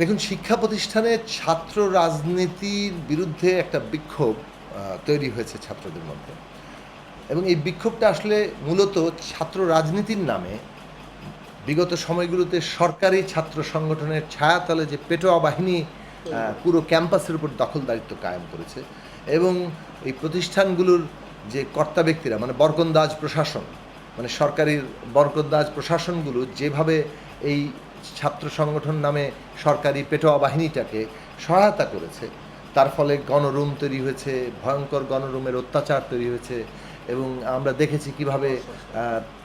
দেখুন, শিক্ষা প্রতিষ্ঠানে ছাত্র রাজনীতির বিরুদ্ধে একটা বিক্ষোভ তৈরি হয়েছে ছাত্রদের মধ্যে। এবং এই বিক্ষোভটা আসলে মূলত ছাত্র রাজনীতির নামে, বিগত সময়গুলোতে সরকারি ছাত্র সংগঠনের ছায়াতলে যে পেটোয়া বাহিনী পুরো ক্যাম্পাসের উপর দখলদারিত্ব কায়েম করেছে এবং এই প্রতিষ্ঠানগুলোর যে কর্তা ব্যক্তিরা মানে বরকন্দাজ প্রশাসন মানে সরকারি বরকন্দাজ প্রশাসনগুলো যেভাবে এই ছাত্র সংগঠন নামে সরকারি পেটোয়া বাহিনীটাকে সহায়তা করেছে। তার ফলে গণরুম তৈরি হয়েছে, ভয়ঙ্কর গণরুমের অত্যাচার তৈরি হয়েছে এবং আমরা দেখেছি কীভাবে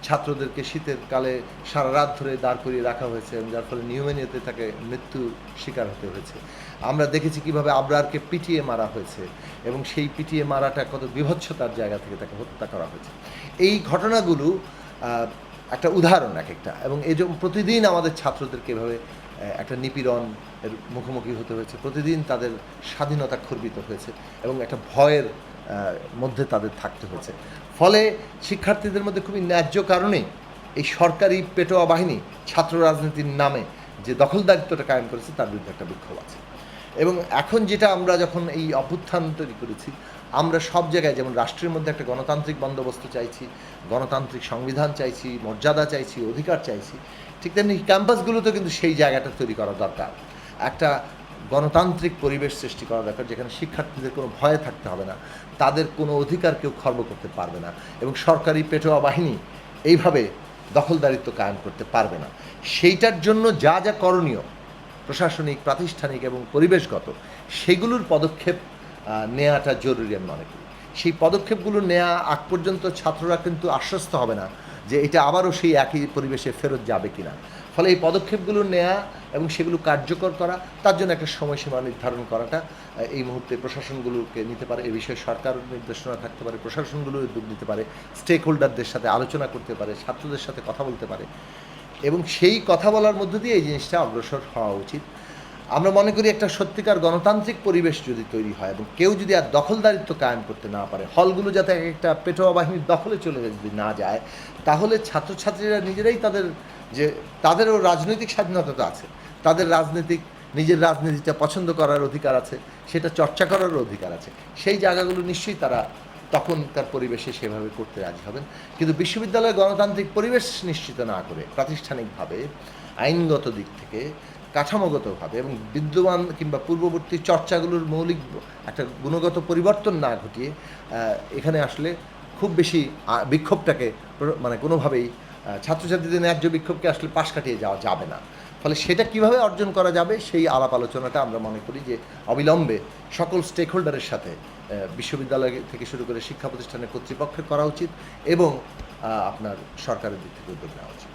ছাত্রদেরকে শীতের কালে সারা রাত ধরে দাঁড় করিয়ে রাখা হয়েছে এবং যার ফলে নিউমোনিয়াতে তাকে মৃত্যু শিকার হতে হয়েছে। আমরা দেখেছি কীভাবে আবরারকে পিটিয়ে মারা হয়েছে এবং সেই পিটিয়ে মারাটা কত বিভৎসতার জায়গা থেকে তাকে হত্যা করা হয়েছে। এই ঘটনাগুলো একটা উদাহরণ এক একটা। এবং এই প্রতিদিন আমাদের ছাত্রদেরকে এভাবে একটা নিপীড়ন এর মুখোমুখি হতে হয়েছে। প্রতিদিন তাদের স্বাধীনতা খর্বিত হয়েছে এবং একটা ভয়ের মধ্যে তাদের থাকতে হয়েছে। ফলে শিক্ষার্থীদের মধ্যে খুবই ন্যায্য কারণে এই সরকারি পেটোয়া বাহিনী ছাত্র রাজনীতির নামে যে দখলদারিত্বটা কায়েম করেছে, তার বিরুদ্ধে একটা বিক্ষোভ আছে। এবং এখন যেটা আমরা যখন এই অভ্যুত্থান তৈরি করেছি, আমরা সব জায়গায় যেমন রাষ্ট্রের মধ্যে একটা গণতান্ত্রিক বন্দোবস্ত চাইছি, গণতান্ত্রিক সংবিধান চাইছি, মর্যাদা চাইছি, অধিকার চাইছি, ঠিক তেমনি ক্যাম্পাসগুলোতে কিন্তু সেই জায়গাটা তৈরি করা দরকার। একটা গণতান্ত্রিক পরিবেশ সৃষ্টি করা দরকার, যেখানে শিক্ষার্থীদের কোনো ভয়ে থাকতে হবে না, তাদের কোনো অধিকার কেউ খর্ব করতে পারবে না এবং সরকারি পেটোয়া বাহিনী এইভাবে দখলদারিত্ব কায়েম করতে পারবে না। সেইটার জন্য যা যা করণীয় প্রশাসনিক, প্রাতিষ্ঠানিক এবং পরিবেশগত সেগুলোর পদক্ষেপ নেওয়াটা জরুরি আমি মনে করি। সেই পদক্ষেপগুলো নেওয়া আগ পর্যন্ত ছাত্ররা কিন্তু আশ্বস্ত হবে না যে এটা আবারও সেই একই পরিবেশে ফেরত যাবে কিনা। ফলে এই পদক্ষেপগুলো নেওয়া এবং সেগুলো কার্যকর করা, তার জন্য একটা সময়সীমা নির্ধারণ করাটা এই মুহূর্তে প্রশাসনগুলোকে নিতে পারে, এ বিষয়ে সরকার নির্দেশনা থাকতে পারে প্রশাসনগুলো উদ্যোগ নিতে পারে স্টেক হোল্ডারদের সাথে আলোচনা করতে পারে, ছাত্রদের সাথে কথা বলতে পারে। এবং সেই কথা বলার মধ্য দিয়ে এই জিনিসটা অগ্রসর হওয়া উচিত। আমরা মনে করি একটা সত্যিকার গণতান্ত্রিক পরিবেশ যদি তৈরি হয় এবং কেউ যদি আর দখলদারিত্ব কায়েম করতে না পারে, হলগুলো যাতে এক একটা পেটোয়া বাহিনীর দখলে চলে যদি না যায়, তাহলে ছাত্রছাত্রীরা নিজেরাই তাদের যে, তাদেরও রাজনৈতিক স্বাধীনতা তো আছে, তাদের রাজনৈতিক, নিজের রাজনীতিটা পছন্দ করার অধিকার আছে, সেটা চর্চা করারও অধিকার আছে। সেই জায়গাগুলো নিশ্চয়ই তারা তখনকার পরিবেশে সেভাবে করতে রাজি হবেন। কিন্তু বিশ্ববিদ্যালয়ে গণতান্ত্রিক পরিবেশ নিশ্চিত না করে প্রাতিষ্ঠানিকভাবে, আইনগত দিক থেকে, কাঠামোগতভাবে এবং বিদ্যমান কিংবা পূর্ববর্তী চর্চাগুলোর মৌলিক একটা গুণগত পরিবর্তন না ঘটিয়ে এখানে আসলে খুব বেশি বিক্ষোভটাকে মানে কোনোভাবেই ছাত্রছাত্রীদের ন্যায্য বিক্ষোভকে আসলে পাশ কাটিয়ে যাওয়া যাবে না। ফলে সেটা কীভাবে অর্জন করা যাবে সেই আলাপ আলোচনাটা আমরা মনে করি যে অবিলম্বে সকল স্টেক হোল্ডারের সাথে বিশ্ববিদ্যালয় থেকে শুরু করে শিক্ষা প্রতিষ্ঠানের কর্তৃপক্ষের করা উচিত এবং আপনার সরকারের দিক থেকে উদ্যোগ নেওয়া উচিত।